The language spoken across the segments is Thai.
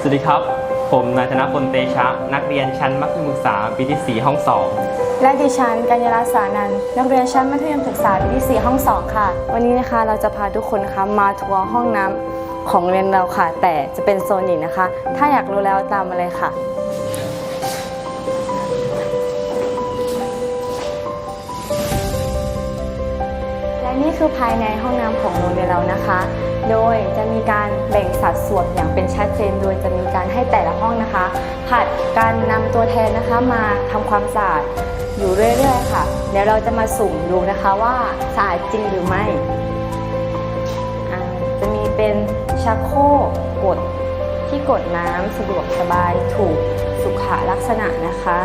สวัสดีครับ ผมนายธนพลเตชะ นักเรียนชั้นมัธยมศึกษาปีที่ 4 ห้อง และดิฉันกัญญาลาสานันท์นักเรียนชั้นมัธยมศึกษาปีที่ 4 ห้อง 2 ค่ะ วันนี้นะคะเราจะพาทุกคนนะคะมาทัวร์ห้องน้ำของโรงเรียนเราค่ะ แต่จะเป็นโซนหญิงนะคะ ถ้าอยากรู้แล้วตามมาเลยค่ะ และนี่คือภายในห้องน้ำของโรงเรียนเรานะคะ โดยจะมีการแบ่งสัดส่วนอย่างเป็นชัดเจน โดยจะมีการให้แต่ละห้องนะคะ ผัดการนำตัวแทนนะคะมาทำความสะอาดอยู่เรื่อยๆค่ะ เดี๋ยวเราจะมาสุ่มดูนะคะว่าสะอาดจริงหรือไม่ จะมีเป็นชักโครกกดที่กดน้ำสะดวกสบายถูกสุขลักษณะนะคะ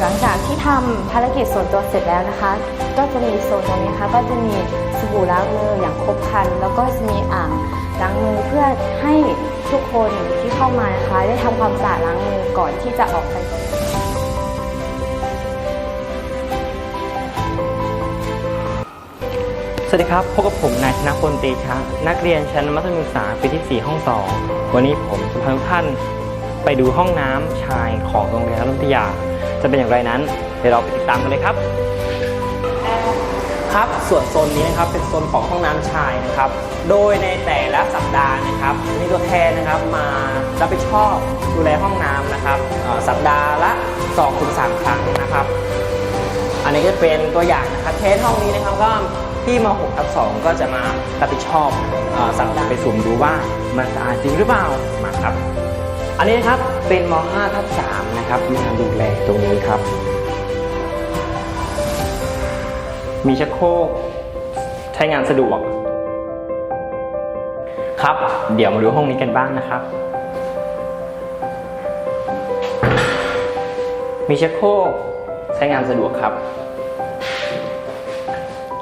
หลังจากที่ทำภารกิจส่วนตัวเสร็จแล้วนะคะ ก็จะมีโซนตรงนี้นะคะก็จะมีสบู่ล้างมืออย่างครบครัน แล้วก็จะมีอ่างล้างมือเพื่อให้ทุกคนที่เข้ามานะคะได้ทำความสะอาดล้างมือก่อนที่จะออกไปสวัสดีครับ พบกับผมนายธนะพลเตชะนักเรียนชั้นมัธยมศึกษาปีที่ 4 ห้อง 2 วันนี้ผมจะพาทุกท่านไปดูห้องน้ำชายของโรงเรียนรัตน์ยา จะเป็นอย่างไรนั้นเดี๋ยวเราไปติดตามกันเลยครับ ครับส่วนโซนนี้นะครับเป็นโซนของห้องน้ำชายนะครับ โดยในแต่ละสัปดาห์นะครับมีตัวแทนนะครับมารับผิดชอบดูแลห้องน้ำนะครับเอ่อสัปดาห์ละ2-3 ครั้งนะครับ อันนี้ก็เป็นตัวอย่างนะครับเทสห้องนี้นะครับก็ที่ม6ทับ2ก็จะมารับผิดชอบเออสัปดาห์ไปสุ่มดูว่ามันสะอาดจริงหรือเปล่ามาครับ อันนี้นะครับเป็นม5ทับ3นะครับมาดูแลตรงนี้ครับ มีชักโครกใช้งานสะดวก ครับ เดี๋ยวมาดูห้องนี้กันบ้างนะครับ มีชักโครกใช้งานสะดวกครับ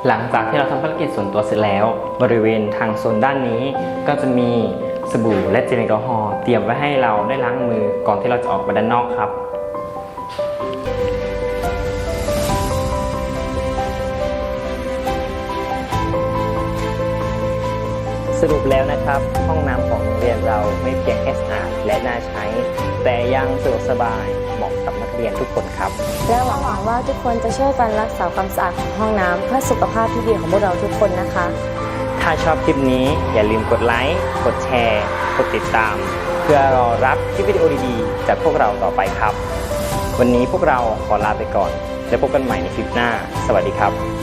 หลังจากที่เราทำภารกิจส่วนตัวเสร็จแล้ว บริเวณทางโซนด้านนี้ก็จะมี สบู่และเจลแอลกอฮอล์เตรียมไว้ให้เราได้ล้างมือก่อนที่เราจะออกไปด้านนอกครับสรุปแล้วนะครับ ห้องน้ำของโรงเรียนเราไม่เพียงแค่สะอาดและน่าใช้ แต่ยังสะดวกสบายเหมาะกับนักเรียนทุกคนครับ และหวังว่าทุกคนจะช่วยกันรักษาความสะอาดของห้องน้ำเพื่อสุขภาพที่ดีของพวกเราทุกคนนะคะ ถ้าชอบคลิปนี้อย่าลืมกดไลค์ กดแชร์ กดติดตาม เพื่อรอรับคลิปวิดีโอดีๆ จากพวกเราต่อไปครับ วันนี้พวกเราขอลาไปก่อน แล้วพบกันใหม่ในคลิปหน้า สวัสดีครับ